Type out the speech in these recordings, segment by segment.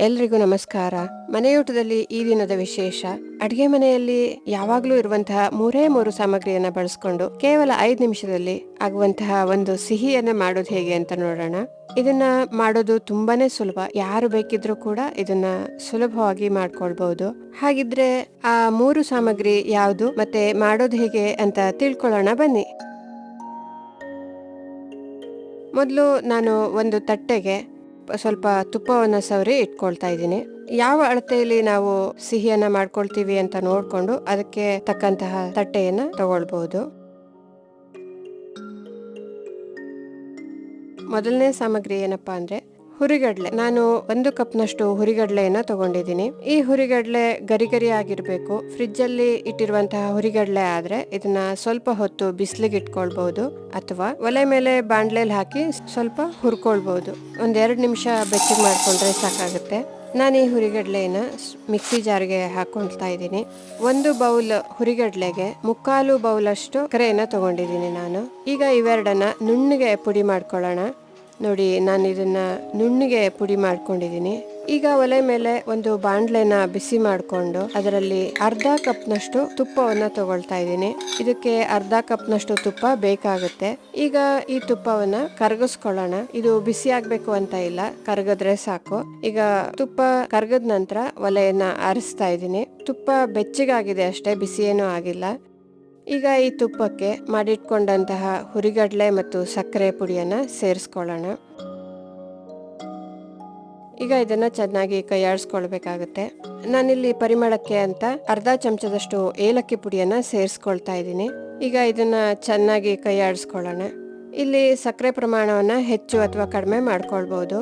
ಎಲ್ರಿಗೂ ನಮಸ್ಕಾರ. ಮನೆಯೂಟದಲ್ಲಿ ಈ ದಿನದ ವಿಶೇಷ, ಅಡಿಗೆ ಮನೆಯಲ್ಲಿ ಯಾವಾಗಲೂ ಇರುವಂತಹ ಮೂರೇ ಮೂರು ಸಾಮಗ್ರಿಯನ್ನ ಬಳಸ್ಕೊಂಡು ಕೇವಲ ಐದು ನಿಮಿಷದಲ್ಲಿ ಆಗುವಂತಹ ಒಂದು ಸಿಹಿಯನ್ನ ಮಾಡೋದು ಹೇಗೆ ಅಂತ ನೋಡೋಣ. ಇದನ್ನ ಮಾಡೋದು ತುಂಬಾನೇ ಸುಲಭ. ಯಾರು ಬೇಕಿದ್ರೂ ಕೂಡ ಇದನ್ನ ಸುಲಭವಾಗಿ ಮಾಡ್ಕೊಳ್ಬಹುದು ಹಾಗಿದ್ರೆ ಆ ಮೂರು ಸಾಮಗ್ರಿ ಯಾವುದು, ಮತ್ತೆ ಮಾಡೋದು ಹೇಗೆ ಅಂತ ತಿಳ್ಕೊಳ್ಳೋಣ ಬನ್ನಿ. ಮೊದಲು ನಾನು ಒಂದು ತಟ್ಟೆಗೆ ಸ್ವಲ್ಪ ತುಪ್ಪವನ್ನು ಸವರಿ ಇಟ್ಕೊಳ್ತಾ ಇದ್ದೀನಿ. ಯಾವ ಅಳತೆಯಲ್ಲಿ ನಾವು ಸಿಹಿಯನ್ನ ಮಾಡ್ಕೊಳ್ತೀವಿ ಅಂತ ನೋಡಿಕೊಂಡು ಅದಕ್ಕೆ ತಕ್ಕಂತಹ ತಟ್ಟೆಯನ್ನ ತಗೊಳ್ಬಹುದು ಮೊದಲನೇ ಸಾಮಗ್ರಿ ಏನಪ್ಪಾ ಅಂದ್ರೆ ಹುರಿಗಡ್ಲೆ. ನಾನು ಒಂದು ಕಪ್ನಷ್ಟು ಹುರಿಗಡ್ಲೆಯನ್ನ ತಗೊಂಡಿದ್ದೀನಿ. ಈ ಹುರಿಗಡ್ಲೆ ಗರಿ ಗರಿ ಆಗಿರ್ಬೇಕು ಫ್ರಿಜ್ ಅಲ್ಲಿ ಇಟ್ಟಿರುವಂತಹ ಹುರಿಗಡ್ಲೆ ಆದ್ರೆ ಇದನ್ನ ಸ್ವಲ್ಪ ಹೊತ್ತು ಬಿಸಿಲಿಗೆ ಇಟ್ಕೊಳ್ಬಹುದು ಅಥವಾ ಒಲೆ ಮೇಲೆ ಬಾಂಡ್ಲೆಲ್ ಹಾಕಿ ಸ್ವಲ್ಪ ಹುರ್ಕೊಳ್ಬಹುದು ಒಂದ್ ಎರಡ್ ನಿಮಿಷ ಬೆಚ್ಚಗೆ ಮಾಡ್ಕೊಂಡ್ರೆ ಸಾಕಾಗುತ್ತೆ. ನಾನು ಈ ಹುರಿಗಡ್ಲೆನ ಮಿಕ್ಸಿ ಜಾರ್ಗೆ ಹಾಕೊಳ್ತಾ ಇದ್ದೀನಿ. ಒಂದು ಬೌಲ್ ಹುರಿಗಡ್ಲೆಗೆ ಮುಕ್ಕಾಲು ಬೌಲ್ ಅಷ್ಟು ಕರೆಯನ್ನ ತಗೊಂಡಿದ್ದೀನಿ ನಾನು. ಈಗ ಇವೆರಡನ್ನ ನುಣ್ಣಗೆ ಪುಡಿ ಮಾಡ್ಕೊಳ್ಳೋಣ. ನೋಡಿ, ನಾನು ಇದನ್ನ ನುಣ್ಣಗೆ ಪುಡಿ ಮಾಡ್ಕೊಂಡಿದ್ದೀನಿ ಈಗ ಒಲೆ ಮೇಲೆ ಒಂದು ಬಾಂಡ್ಲೆನ ಬಿಸಿ ಮಾಡಿಕೊಂಡು ಅದರಲ್ಲಿ ಅರ್ಧ ಕಪ್ನಷ್ಟು ತುಪ್ಪವನ್ನು ತಗೊಳ್ತಾ ಇದ್ದೀನಿ ಇದಕ್ಕೆ ಅರ್ಧ ಕಪ್ನಷ್ಟು ತುಪ್ಪ ಬೇಕಾಗುತ್ತೆ. ಈಗ ಈ ತುಪ್ಪವನ್ನ ಕರಗಿಸ್ಕೊಳ್ಳೋಣ. ಇದು ಬಿಸಿ ಆಗ್ಬೇಕು ಅಂತ ಇಲ್ಲ, ಕರಗಿದ್ರೆ ಸಾಕು. ಈಗ ತುಪ್ಪ ಕರಗದ ನಂತರ ಒಲೆಯನ್ನ ಆರಿಸ್ತಾ ಇದ್ದೀನಿ ತುಪ್ಪ ಬೆಚ್ಚಗಾಗಿದೆ ಅಷ್ಟೇ ಬಿಸಿ ಏನೂ ಆಗಿಲ್ಲ. ಈಗ ಈ ತುಪ್ಪಕ್ಕೆ ಮಾಡಿಟ್ಕೊಂಡಂತಹ ಹುರಿಗಡಲೆ ಮತ್ತು ಸಕ್ಕರೆ ಪುಡಿಯನ್ನು ಸೇರಿಸ್ಕೊಳ್ಳೋಣ. ಈಗ ಇದನ್ನು ಚೆನ್ನಾಗಿ ಕೈಯಾಡಿಸ್ಕೊಳ್ಬೇಕಾಗುತ್ತೆ. ನಾನಿಲ್ಲಿ ಪರಿಮಳಕ್ಕೆ ಅಂತ ಅರ್ಧ ಚಮಚದಷ್ಟು ಏಲಕ್ಕಿ ಪುಡಿಯನ್ನು ಸೇರಿಸ್ಕೊಳ್ತಾ ಇದ್ದೀನಿ. ಈಗ ಇದನ್ನು ಚೆನ್ನಾಗಿ ಕೈಯಾಡಿಸ್ಕೊಳ್ಳೋಣ. ಇಲ್ಲಿ ಸಕ್ಕರೆ ಪ್ರಮಾಣವನ್ನು ಹೆಚ್ಚು ಅಥವಾ ಕಡಿಮೆ ಮಾಡ್ಕೊಳ್ಬೋದು.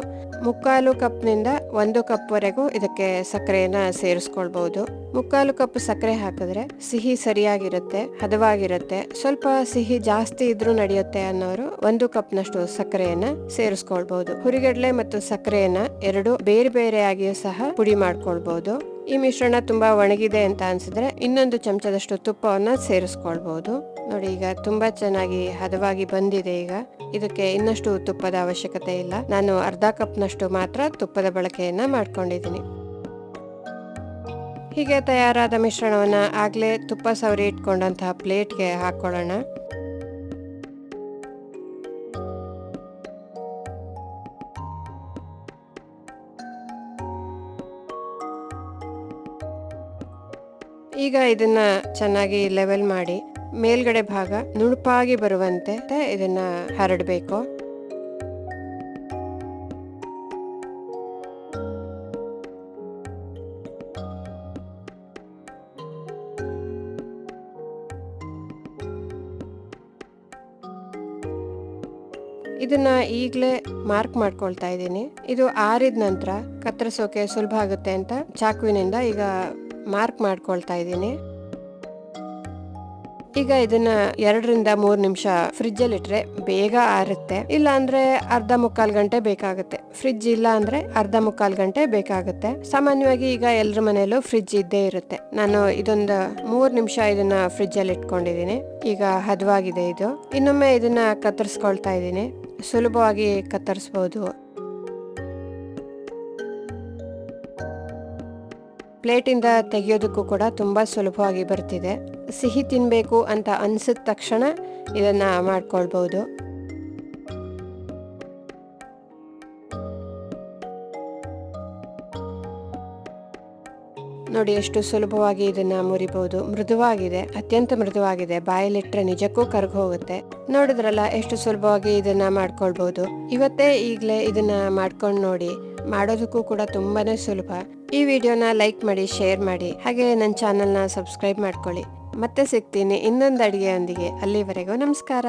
ಮುಕ್ಕಾಲು ಕಪ್ನಿಂದ ಒಂದು ಕಪ್ವರೆಗೂ ಇದಕ್ಕೆ ಸಕ್ಕರೆಯನ್ನು ಸೇರಿಸ್ಕೊಳ್ಬೋದು. ಮುಕ್ಕಾಲು ಕಪ್ ಸಕ್ಕರೆ ಹಾಕಿದ್ರೆ ಸಿಹಿ ಸರಿಯಾಗಿರುತ್ತೆ, ಹದವಾಗಿರುತ್ತೆ. ಸ್ವಲ್ಪ ಸಿಹಿ ಜಾಸ್ತಿ ಇದ್ರೂ ನಡೆಯುತ್ತೆ ಅನ್ನೋರು ಒಂದು ಕಪ್ನಷ್ಟು ಸಕ್ಕರೆಯನ್ನ ಸೇರಿಸ್ಕೊಳ್ಬಹುದು ಹುರಿಗಡ್ಲೆ ಮತ್ತು ಸಕ್ಕರೆಯನ್ನ ಎರಡು ಬೇರೆ ಬೇರೆಯಾಗಿಯೂ ಸಹ ಪುಡಿ ಮಾಡ್ಕೊಳ್ಬಹುದು ಈ ಮಿಶ್ರಣ ತುಂಬ ಒಣಗಿದೆ ಅಂತ ಅನ್ಸಿದ್ರೆ ಇನ್ನೊಂದು ಚಮಚದಷ್ಟು ತುಪ್ಪವನ್ನು ಸೇರಿಸ್ಕೊಳ್ಬಹುದು ನೋಡಿ, ಈಗ ತುಂಬಾ ಚೆನ್ನಾಗಿ ಹದವಾಗಿ ಬಂದಿದೆ ಈಗ. ಇದಕ್ಕೆ ಇನ್ನಷ್ಟು ತುಪ್ಪದ ಅವಶ್ಯಕತೆ ಇಲ್ಲ. ನಾನು ಅರ್ಧ ಕಪ್ನಷ್ಟು ಮಾತ್ರ ತುಪ್ಪದ ಬಳಕೆಯನ್ನ ಮಾಡ್ಕೊಂಡಿದ್ದೀನಿ. ಹೀಗೆ ತಯಾರಾದ ಮಿಶ್ರಣವನ್ನ ಆಗ್ಲೇ ತುಪ್ಪ ಸವರಿ ಇಟ್ಕೊಂಡಂತಹ ಪ್ಲೇಟ್ಗೆ ಹಾಕೊಳ್ಳೋಣ ಈಗ ಇದನ್ನ ಚೆನ್ನಾಗಿ ಲೆವೆಲ್ ಮಾಡಿ, ಮೇಲ್ಗಡೆ ಭಾಗ ನುಣುಪಾಗಿ ಬರುವಂತೆ ಇದನ್ನ ಹರಡಬೇಕು. ಇದನ್ನ ಈಗಲೇ ಮಾರ್ಕ್ ಮಾಡ್ಕೊಳ್ತಾ ಇದ್ದೀನಿ. ಇದು ಆರಿದ ನಂತರ ಕತ್ತರಿಸೋಕೆ ಸುಲಭ ಆಗುತ್ತೆ ಅಂತ ಚಾಕುವಿನಿಂದ ಈಗ ಮಾರ್ಕ್ ಮಾಡ್ಕೊಳ್ತಾ ಇದ್ದೀನಿ. ಈಗ ಇದನ್ನ ಎರಡರಿಂದ ಮೂರು ನಿಮಿಷ ಫ್ರಿಜ್ ಅಲ್ಲಿ ಇಟ್ರೆ ಬೇಗ ಆರುತ್ತೆ. ಇಲ್ಲ ಅಂದ್ರೆ ಅರ್ಧ ಮುಕ್ಕಾಲ್ ಗಂಟೆ ಬೇಕಾಗುತ್ತೆ. ಫ್ರಿಜ್ ಇಲ್ಲ ಅಂದ್ರೆ ಅರ್ಧ ಮುಕ್ಕಾಲ್ ಗಂಟೆ ಬೇಕಾಗುತ್ತೆ. ಸಾಮಾನ್ಯವಾಗಿ ಈಗ ಎಲ್ಲರ ಮನೆಯಲ್ಲೂ ಫ್ರಿಜ್ ಇದ್ದೇ ಇರುತ್ತೆ. ನಾನು ಇದೊಂದು ಮೂರ್ ನಿಮಿಷ ಇದನ್ನ ಫ್ರಿಜ್ ಅಲ್ಲಿ ಇಟ್ಕೊಂಡಿದ್ದೀನಿ. ಈಗ ಹದವಾಗಿದೆ ಇದು. ಇನ್ನೊಮ್ಮೆ ಇದನ್ನ ಕತ್ತರಿಸ್ಕೊಳ್ತಾ ಇದ್ದೀನಿ. ಸುಲಭವಾಗಿ ಕತ್ತರಿಸಬಹುದು ಪ್ಲೇಟಿಂದ ತೆಗೆಯೋದಕ್ಕೂ ಕೂಡ ತುಂಬ ಸುಲಭವಾಗಿ ಬರ್ತಿದೆ. ಸಿಹಿ ತಿನ್ನಬೇಕು ಅಂತ ಅನ್ಸಿದ ತಕ್ಷಣ ಇದನ್ನ ಮಾಡ್ಕೊಳ್ಬಹುದು. ನೋಡಿ ಎಷ್ಟು ಸುಲಭವಾಗಿ ಇದನ್ನ ಮುರಿಬಹುದು. ಮೃದುವಾಗಿದೆ, ಅತ್ಯಂತ ಮೃದುವಾಗಿದೆ. ಬಾಯಲ್ಲಿಟ್ಟರೆ ನಿಜಕ್ಕೂ ಕರ್ಗ ಹೋಗುತ್ತೆ. ನೋಡಿದ್ರಲ್ಲ ಎಷ್ಟು ಸುಲಭವಾಗಿ ಇದನ್ನ ಮಾಡ್ಕೊಳ್ಬಹುದು. ಇವತ್ತೇ ಈಗಲೇ ಇದನ್ನ ಮಾಡ್ಕೊಂಡು ನೋಡಿ. ಮಾಡೋದಕ್ಕೂ ಕೂಡ ತುಂಬಾನೇ ಸುಲಭ. ಈ ವಿಡಿಯೋನ ಲೈಕ್ ಮಾಡಿ, ಶೇರ್ ಮಾಡಿ, ಹಾಗೆ ನನ್ನ ಚಾನಲ್ನ ಸಬ್ಸ್ಕ್ರೈಬ್ ಮಾಡ್ಕೊಳ್ಳಿ. ಮತ್ತೆ ಸಿಗ್ತೀನಿ ಇನ್ನೊಂದು ಅಡುಗೆಯೊಂದಿಗೆ. ಅಲ್ಲಿವರೆಗೂ ನಮಸ್ಕಾರ.